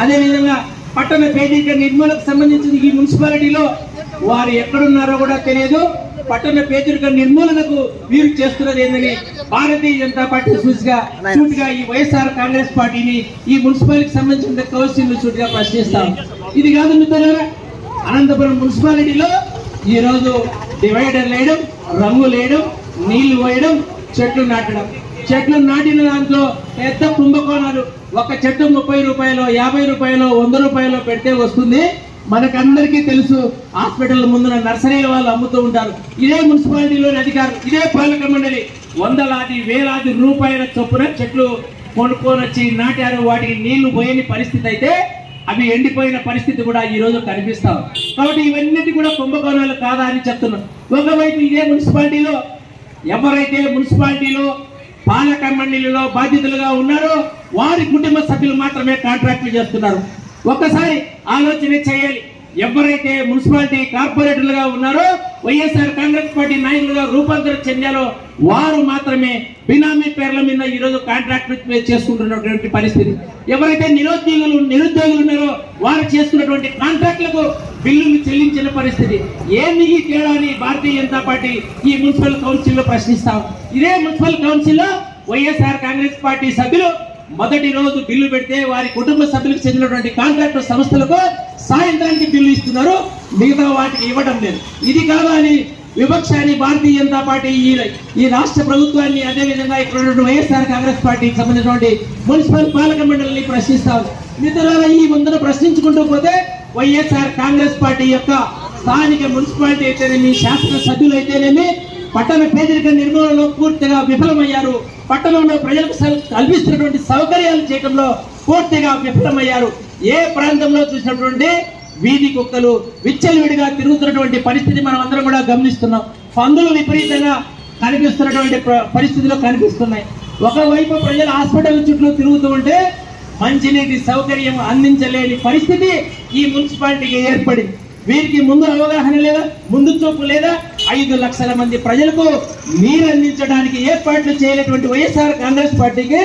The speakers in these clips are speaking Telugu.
అదేవిధంగా పట్టణ పేదరిక నిర్మూలనకు సంబంధించిన ఈ మున్సిపాలిటీలో వారు ఎక్కడున్నారో కూడా తెలియదు. పట్టణ పేదరిక నిర్మూలనకు వీరు చేస్తున్నది ఏందని భారతీయ జనతా పార్టీ సూచిగా సూటిగా ఈ వైఎస్ఆర్ కాంగ్రెస్ పార్టీని ఈ మున్సిపాలిటీకి సంబంధించిన కౌన్సిల్ సూటిగా ప్రశ్నిస్తాం. ఇది కాదు మిత్రులారా అనంతపురం మున్సిపాలిటీలో ఈ రోజు డివైడర్ వేయడం రంగు వేయడం నీళ్ళు వేయడం చెట్లు నాటడం. చెట్లు నాటిన దాంట్లో పెద్ద కుంభకోణాలు. ఒక చెట్టు ముప్పై రూపాయలు యాభై రూపాయలు వంద రూపాయలు పెడితే వస్తుంది. మనకందరికీ తెలుసు హాస్పిటల్ ముందున నర్సరీల వాళ్ళు అమ్ముతూ ఉంటారు. ఇదే మున్సిపాలిటీలోని అధికారులు ఇదే పాలక మండలి. వందలాది వేలాది రూపాయల చొప్పున చెట్లు కొనుక్కొని వచ్చి నాటారు. వాటికి నీళ్ళు పోయని పరిస్థితి అయితే అవి ఎండిపోయిన పరిస్థితి కూడా ఈ రోజు కనిపిస్తాం కాబట్టి ఇవన్నీ కూడా కుంభకోణాలు కాదా అని చెప్తున్నాం ఒకవైపు ఇదే మున్సిపాలిటీలో ఎవరైతే మున్సిపాలిటీలో పాలక మండలిలో బాధ్యతలుగా ఉన్నారో. వారి కుటుంబ సభ్యులు మాత్రమే కాంట్రాక్ట్లు చేస్తున్నారు. ఒక్కసారి ఆలోచన చేయాలి. ఎవరైతే మున్సిపాలిటీ కార్పొరేటర్లుగా ఉన్నారో వైఎస్ఆర్ కాంగ్రెస్ పార్టీ నాయకులుగా రూపాంతరం చెందారో వారు మాత్రమే బినామీ పేర్ల మీద ఈ రోజు కాంట్రాక్ట్ చేసుకుంటున్నటువంటి పరిస్థితి. ఎవరైతే నిరుద్యోగులు నిరుద్యోగులు ఉన్నారో వారు చేసుకున్నటువంటి కాంట్రాక్టులకు బిల్లులు చెల్లించిన పరిస్థితి. ఏమి ఈ తేడా అని భారతీయ జనతా పార్టీ ఈ మున్సిపల్ కౌన్సిల్లో ప్రశ్నిస్తాం ఇదే మున్సిపల్ కౌన్సిల్లో వైఎస్ఆర్ కాంగ్రెస్ పార్టీ సభ్యులు మొదటి రోజు బిల్లు పెడితే వారి కుటుంబ సభ్యులకు చెందినటువంటి కాంట్రాక్టర్ సంస్థలకు సాయంత్రానికి బిల్లు ఇస్తున్నారు. మిగతా వాటికి ఇవ్వడం లేదు. ఇది కాదు అని విపక్షాన్ని భారతీయ జనతా పార్టీ ఈ ఈ రాష్ట్ర ప్రభుత్వాన్ని అదేవిధంగా ఇక్కడ ఉన్నటువంటి వైఎస్ఆర్ కాంగ్రెస్ పార్టీకి సంబంధించినటువంటి మున్సిపల్ పాలక మండలిని ప్రశ్నిస్తారు మిత్రులారా ఈ ముందర ప్రశ్నించుకుంటూ పోతే వైఎస్ఆర్ కాంగ్రెస్ పార్టీ యొక్క స్థానిక మున్సిపాలిటీ అయితేనేమి శాసన సభ్యులు అయితేనేమి పట్టణ పేదరిక నిర్మూలనలో పూర్తిగా విఫలమయ్యారు. పట్టణంలో ప్రజలకు కల్పిస్తున్నటువంటి సౌకర్యాలు చేయడంలో పూర్తిగా విఫలమయ్యారు. ఏ ప్రాంతంలో చూసినటువంటి వీధి కుక్కలు విచ్చలవిడిగా తిరుగుతున్నటువంటి పరిస్థితి మనం అందరం కూడా గమనిస్తున్నాం. పందులు విపరీతంగా కనిపిస్తున్నటువంటి పరిస్థితులు కనిపిస్తున్నాయి. ఒకవైపు ప్రజలు హాస్పిటల్ చుట్టూ తిరుగుతూ ఉంటే మంచినీటి సౌకర్యం అందించలేని పరిస్థితి ఈ మున్సిపాలిటీకి ఏర్పడింది. వీరికి ముందు అవగాహన లేదా? ముందు చూపు లేదా? ఐదు లక్షల మంది ప్రజలకు నీరు అందించడానికి ఏర్పాట్లు చేయలేటువంటి వైఎస్ఆర్ కాంగ్రెస్ పార్టీకి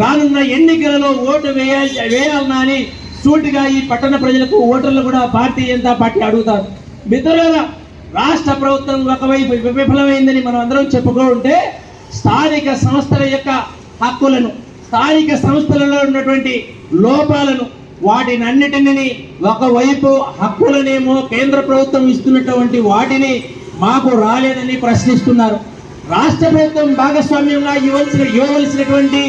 రానున్న ఎన్నికలలో ఓటు వేయాలి వేయాలన్నా అని సూటిగా ఈ పట్టణ ప్రజలకు ఓటర్లు కూడా భారతీయ జనతా పార్టీ అడుగుతారు. మిత్రులారా రాష్ట్ర ప్రభుత్వం ఒకవైపు విఫలమైందని మనం అందరం చెప్పుకుంటే స్థానిక సంస్థల యొక్క హక్కులను స్థానిక సంస్థలలో ఉన్నటువంటి లోపాలను వాటిని అన్నిటిని ఒకవైపు హక్కులనేమో కేంద్ర ప్రభుత్వం ఇస్తున్నటువంటి వాటిని మాకు రాలేదని ప్రశ్నిస్తున్నారు. రాష్ట్ర ప్రభుత్వం భాగస్వామ్యంగా ఇవ్వాల్సిన ఇవ్వవలసినటువంటి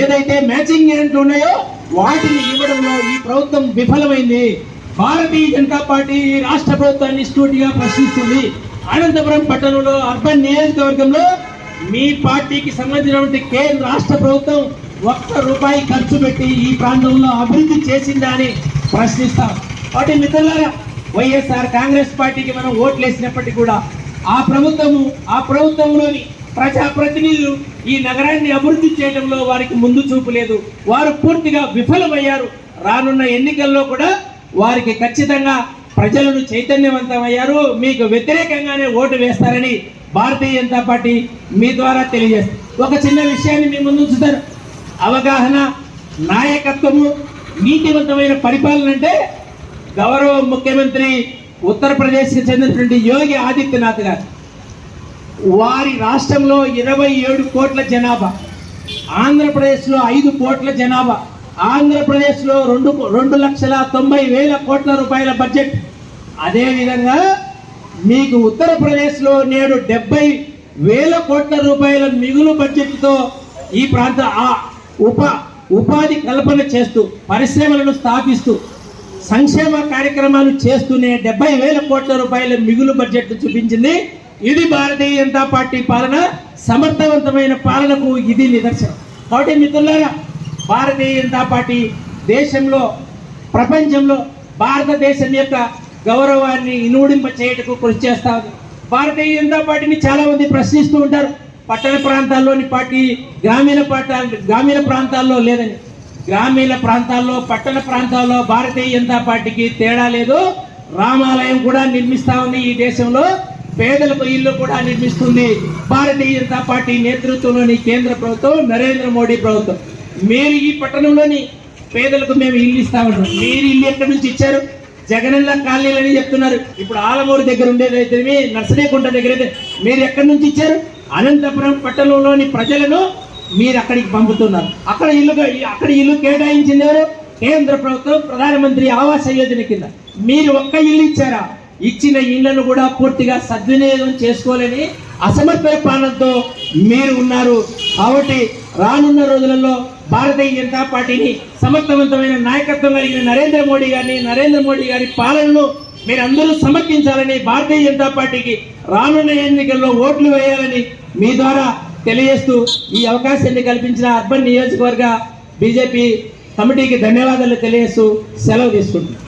ఏదైతే మ్యాచింగ్ గ్రాంట్లు ఉన్నాయో వాటిని ఇవ్వడంలో ఈ ప్రభుత్వం విఫలమైంది. భారతీయ జనతా పార్టీ ఈ రాష్ట్ర ప్రభుత్వాన్ని స్టూటిగా ప్రశ్నిస్తుంది. అనంతపురం పట్టణంలో అర్బన్ నియోజకవర్గంలో మీ పార్టీకి సంబంధించినటువంటి కేంద్ర రాష్ట్ర ప్రభుత్వం ఒక్క రూపాయి ఖర్చు పెట్టి ఈ ప్రాంతంలో అభివృద్ధి చేసిందా అని ప్రశ్నిస్తాం. కాబట్టి మిత్రులారా వైఎస్ఆర్ కాంగ్రెస్ పార్టీకి మనం ఓట్లు వేసినప్పటికీ కూడా ఆ ప్రభుత్వము ఆ ప్రభుత్వంలోని ప్రజాప్రతినిధులు ఈ నగరాన్ని అభివృద్ధి చేయడంలో వారికి ముందు చూపు లేదు. వారు పూర్తిగా విఫలమయ్యారు. రానున్న ఎన్నికల్లో కూడా వారికి ఖచ్చితంగా ప్రజలను చైతన్యవంతమయ్యారు. మీకు వ్యతిరేకంగానే ఓటు వేస్తారని భారతీయ జనతా పార్టీ మీ ద్వారా తెలియజేస్తుంది. ఒక చిన్న విషయాన్ని మీ ముందు ఉంచుతారు అవగాహన నాయకత్వము నీతివంతమైన పరిపాలన అంటే గౌరవ ముఖ్యమంత్రి ఉత్తరప్రదేశ్కి చెందినటువంటి యోగి ఆదిత్యనాథ్ గారు. వారి రాష్ట్రంలో ఇరవై ఏడు కోట్ల జనాభా. ఆంధ్రప్రదేశ్లో ఐదు కోట్ల జనాభా. ఆంధ్రప్రదేశ్లో రెండు రెండు లక్షల తొంభై వేల కోట్ల రూపాయల బడ్జెట్. అదేవిధంగా మీకు ఉత్తరప్రదేశ్లో నేడు డెబ్బై వేల కోట్ల రూపాయల మిగులు బడ్జెట్తో ఈ ప్రాంత ఆ ఉప ఉపాధి కల్పన చేస్తూ పరిశ్రమలను స్థాపిస్తూ సంక్షేమ కార్యక్రమాలు చేస్తూనే డెబ్బై వేల కోట్ల రూపాయల మిగులు బడ్జెట్ చూపించింది ఇది భారతీయ జనతా పార్టీ పాలన సమర్థవంతమైన పాలనకు ఇది నిదర్శనం. కాబట్టి మిత్రులారా భారతీయ జనతా పార్టీ దేశంలో ప్రపంచంలో భారతదేశం యొక్క గౌరవాన్ని ఇనుడింప చేయటకు కృషి చేస్తా ఉంది. భారతీయ జనతా పార్టీని చాలామంది ప్రశ్నిస్తూ ఉంటారు. పట్టణ ప్రాంతాల్లోని పార్టీ గ్రామీణ ప్రాంతాల గ్రామీణ ప్రాంతాల్లో లేదని. గ్రామీణ ప్రాంతాల్లో పట్టణ ప్రాంతాల్లో భారతీయ జనతా పార్టీకి తేడా లేదు. రామాలయం కూడా నిర్మిస్తా ఉంది ఈ దేశంలో. పేదలకు ఇల్లు కూడా నిర్మిస్తుంది. భారతీయ జనతా పార్టీ నేతృత్వంలోని కేంద్ర ప్రభుత్వం నరేంద్ర మోడీ ప్రభుత్వం. మీరు ఈ పట్టణంలోని పేదలకు మేము ఇల్లు ఇస్తామంటాం మీరు ఇల్లు ఎక్కడి నుంచి ఇచ్చారు? జగనన్న కాలనీలు అని చెప్తున్నారు. ఇప్పుడు ఆలమూరు దగ్గర ఉండేదైతే నర్సరేకుంట దగ్గర అయితే మీరు ఎక్కడి నుంచి ఇచ్చారు? అనంతపురం పట్టణంలోని ప్రజలను మీరు అక్కడికి పంపుతున్నారు. అక్కడ ఇల్లు అక్కడ ఇల్లు కేటాయించింది ఎవరు? కేంద్ర ప్రభుత్వం ప్రధానమంత్రి ఆవాస్ యోజన కింద. మీరు ఒక్క ఇల్లు ఇచ్చారా? ఇచ్చిన ఇళ్ళను కూడా పూర్తిగా సద్వినియోగం చేసుకోలేని అసమర్థ పాలనతో మీరు ఉన్నారు. కాబట్టి రానున్న రోజులలో భారతీయ జనతా పార్టీని సమర్థవంతమైన నాయకత్వం కలిగిన నరేంద్ర మోడీ గారిని నరేంద్ర మోడీ గారి పాలనను మీరందరూ సమర్థించాలని భారతీయ జనతా పార్టీకి రానున్న ఎన్నికల్లో ఓట్లు వేయాలని మీ ద్వారా తెలియజేస్తూ ఈ అవకాశాన్ని కల్పించిన అర్బన్ నియోజకవర్గ బీజేపీ కమిటీకి ధన్యవాదాలు తెలియజేస్తూ సెలవు తీసుకుంటున్నాను